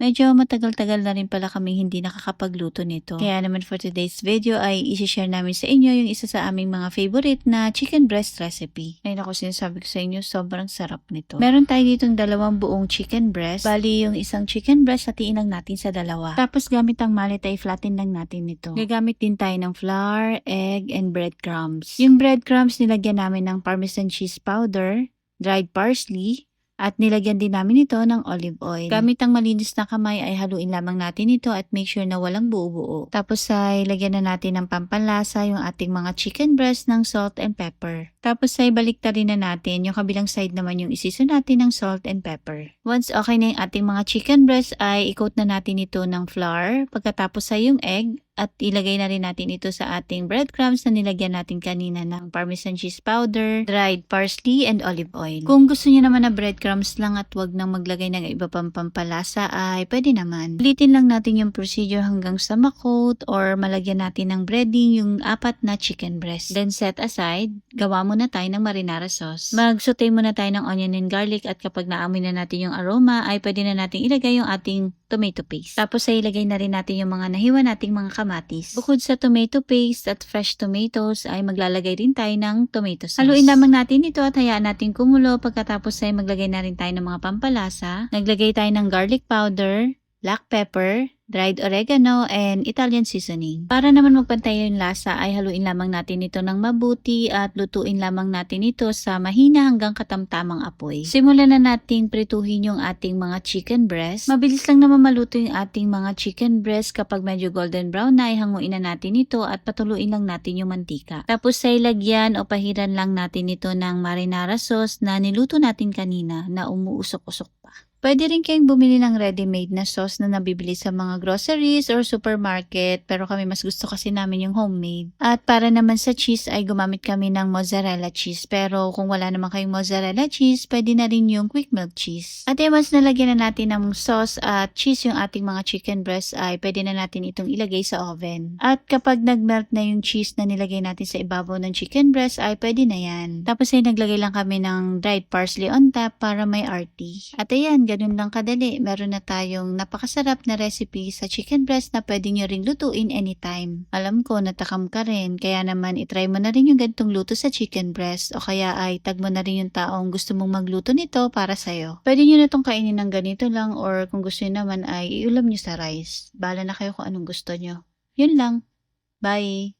Medyo matagal-tagal na rin pala kami hindi nakakapagluto nito. Kaya naman for today's video ay isi-share namin sa inyo yung isa sa aming mga favorite na chicken breast recipe. Ayun ako sinasabi ko sa inyo, sobrang sarap nito. Meron tayo ditong dalawang buong chicken breast. Bali yung isang chicken breast, hatiin lang natin sa dalawa. Tapos gamit ang mallet ay flatten lang natin ito. Gagamit din tayo ng flour, egg, and breadcrumbs. Yung breadcrumbs nilagyan namin ng parmesan cheese powder, dried parsley, at nilagyan din namin ito ng olive oil. Gamit ang malinis na kamay ay haluin lamang natin ito at make sure na walang buo-buo. Tapos ay lagyan na natin ng pampalasa yung ating mga chicken breast ng salt and pepper. Tapos ay baliktarin na natin yung kabilang side naman yung isiso natin ng salt and pepper. Once okay na yung ating mga chicken breast ay i-coat na natin ito ng flour. Pagkatapos ay yung egg at ilagay na rin natin ito sa ating breadcrumbs na nilagyan natin kanina ng parmesan cheese powder, dried parsley, and olive oil. Kung gusto niyo naman na breadcrumbs lang at wag nang maglagay ng iba pang pampalasa ay pwede naman. Ulitin lang natin yung procedure hanggang sa makoat or malagyan natin ng breading yung apat na chicken breast. Then set aside, gawa muna tayo ng marinara sauce. Mag-saute muna tayo ng onion and garlic at kapag naamoy na natin yung aroma ay pwede na natin ilagay yung ating tomato paste. Tapos ay ilagay na rin natin yung mga nahiwa nating mga kamatis. Bukod sa tomato paste at fresh tomatoes ay maglalagay rin tayo ng tomato sauce. Haluin lamang natin ito at hayaan natin kumulo pagkatapos ay maglagay na rin tayo ng mga pampalasa. Naglagay tayo ng garlic powder, black pepper, dried oregano, and Italian seasoning. Para naman magpantay yung lasa ay haluin lamang natin ito ng mabuti at lutuin lamang natin ito sa mahina hanggang katamtamang apoy. Simulan na nating prituhin yung ating mga chicken breast. Mabilis lang naman maluto yung ating mga chicken breast kapag medyo golden brown na ay hanguin na natin ito at patuluin lang natin yung mantika. Tapos ay lagyan o pahiran lang natin ito ng marinara sauce na niluto natin kanina na umuusok-usok pa. Pwede rin kayong bumili ng ready-made na sauce na nabibili sa mga groceries or supermarket pero kami mas gusto kasi namin yung homemade. At para naman sa cheese ay gumamit kami ng mozzarella cheese pero kung wala naman kayong mozzarella cheese, pwede na rin yung quick melt cheese. At eh, once nalagyan na natin ng sauce at cheese yung ating mga chicken breast ay pwede na natin itong ilagay sa oven. At kapag nagmelt na yung cheese na nilagay natin sa ibabaw ng chicken breast ay pwede na yan. Tapos ay naglagay lang kami ng dried parsley on top para may arty. At ayan, ganun lang kadali. Meron na tayong napakasarap na recipe sa chicken breast na pwede nyo ring lutuin anytime. Alam ko, natakam ka rin. Kaya naman, itry mo na rin yung ganitong luto sa chicken breast o kaya ay tag mo na rin yung taong gusto mong magluto nito para sa'yo. Pwede nyo na itong kainin ng ganito lang or kung gusto nyo naman ay iulam nyo sa rice. Bala na kayo kung anong gusto nyo. Yun lang. Bye!